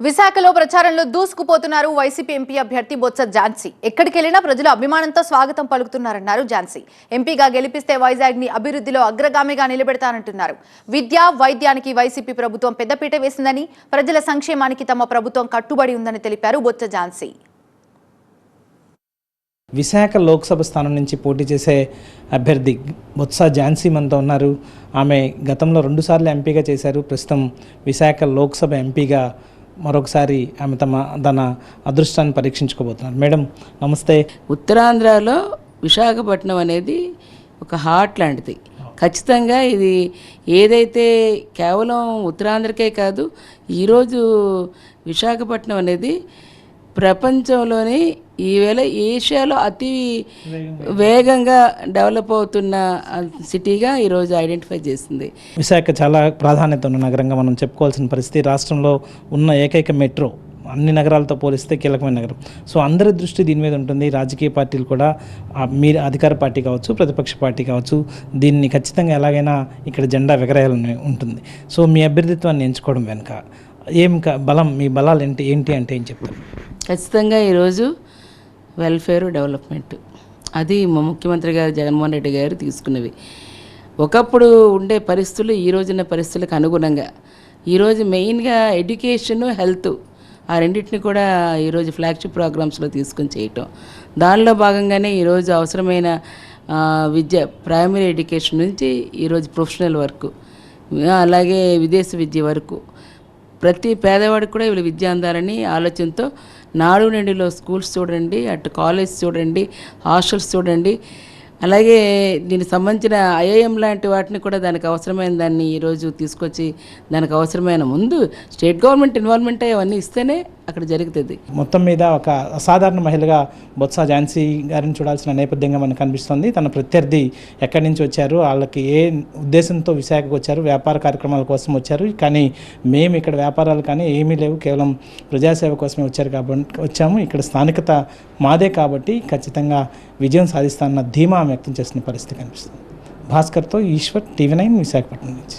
విశాఖలో ప్రచారంలో దూసుకుపోతున్నారు YCP MP అభ్యర్థి బొత్స ఝాన్సీ. ఎక్కడికి వెళ్ళినా ప్రజలు అభిమానంతో స్వాగతం పలుకుతున్నారన్నారు ఝాన్సీ. ఎంపీగా గెలిపిస్తే వైజాగ్ని అభివృద్ధిలో అగ్రగామిగా నిలబెడతానంటున్నారు. విద్య వైద్యానికి వైసీపీ ప్రభుత్వం పెద్దపీట వేసిందని ప్రజల సంక్షేమానికి తమ ప్రభుత్వం కట్టుబడి ఉందని తెలిపారు బొత్స ఝాన్సీ. విశాఖ లోక్సభ స్థానం నుంచి పోటీ చేసే అభ్యర్థి బొత్స ఝాన్సీ మనతో ఉన్నారు. ఆమె గతంలో రెండుసార్లు ఎంపీగా చేశారు. ప్రస్తుతం విశాఖ లోక్సభ ఎంపీగా మరొకసారి ఆమె తమ తన అదృష్టాన్ని పరీక్షించుకోబోతున్నారు. మేడం నమస్తే. ఉత్తరాంధ్రలో విశాఖపట్నం అనేది ఒక హార్ట్ లాంటిది. ఖచ్చితంగా ఇది ఏదైతే కేవలం ఉత్తరాంధ్రకే కాదు ఈరోజు విశాఖపట్నం అనేది ప్రపంచంలోని ఈవేళ ఏషియాలో అతి వేగంగా. డెవలప్ అవుతున్న సిటీగా ఈరోజు ఐడెంటిఫై చేసింది. విశాఖ చాలా ప్రాధాన్యత ఉన్న నగరంగా మనం చెప్పుకోవాల్సిన పరిస్థితి రాష్ట్రంలో ఉన్న ఏకైక మెట్రో అన్ని నగరాలతో పోలిస్తే కీలకమైన నగరం. సో అందరి దృష్టి దీని మీద ఉంటుంది. రాజకీయ పార్టీలు కూడా మీరు అధికార పార్టీ కావచ్చు ప్రతిపక్ష పార్టీ కావచ్చు దీన్ని ఖచ్చితంగా ఎలాగైనా ఇక్కడ జెండా ఎగరేయాలని ఉంటుంది. సో మీ అభ్యర్థిత్వాన్ని ఎంచుకోవడం వెనుక ఏం క- బలం మీ బలాలు ఏంటి ఏంటి అంటే ఏం చెప్తారు? ఖచ్చితంగా ఈరోజు వెల్ఫేర్ డెవలప్మెంట్. అది మా ముఖ్యమంత్రి గారు జగన్మోహన్ రెడ్డి గారు తీసుకున్నవి. ఒకప్పుడు ఉండే పరిస్థితులు ఈ రోజున్న పరిస్థితులకు అనుగుణంగా. ఈరోజు మెయిన్గా ఎడ్యుకేషన్ హెల్త్ ఆ రెండింటిని కూడా ఈరోజు ఫ్లాగ్షిప్ ప్రోగ్రామ్స్లో తీసుకొని చేయటం. దానిలో భాగంగానే ఈరోజు అవసరమైన విద్య ప్రైమరీ ఎడ్యుకేషన్ నుంచి ఈరోజు ప్రొఫెషనల్ వర్క్ అలాగే విదేశీ విద్య వరకు. ప్రతి పేదవాడికి కూడా వీళ్ళు విద్య అందాలని ఆలోచనతో నాడు నేడులో స్కూల్స్ చూడండి అటు కాలేజ్ చూడండి హాస్టల్స్ చూడండి. అలాగే దీనికి సంబంధించిన ఐఏఎం లాంటి వాటిని కూడా దానికి అవసరమైన దాన్ని ఈరోజు తీసుకొచ్చి దానికి అవసరమైన ముందు స్టేట్ గవర్నమెంట్ ఇన్వాల్వ్మెంట్ అవన్నీ ఇస్తేనే అక్కడ జరుగుతుంది. మొత్తం మీద ఒక అసాధారణ మహిళగా బొత్స ఝాన్సీ గారిని చూడాల్సిన నేపథ్యంగా మనకు కనిపిస్తుంది. తన ప్రత్యర్థి ఎక్కడి నుంచి వచ్చారు వాళ్ళకి ఏ ఉద్దేశంతో విశాఖకు వచ్చారు వ్యాపార కార్యక్రమాల కోసం వచ్చారు. కానీ మేము ఇక్కడ వ్యాపారాలు కానీ ఏమీ లేవు కేవలం ప్రజాసేవ కోసమే వచ్చారు కాబట్టి వచ్చాము. ఇక్కడ స్థానికత మాదే కాబట్టి ఖచ్చితంగా విజయం సాధిస్తానన్న ధీమా వ్యక్తం చేస్తున్న పరిస్థితి కనిపిస్తుంది. భాస్కర్తో ఈశ్వర్ టీవీ నైన్ విశాఖపట్నం నుంచి.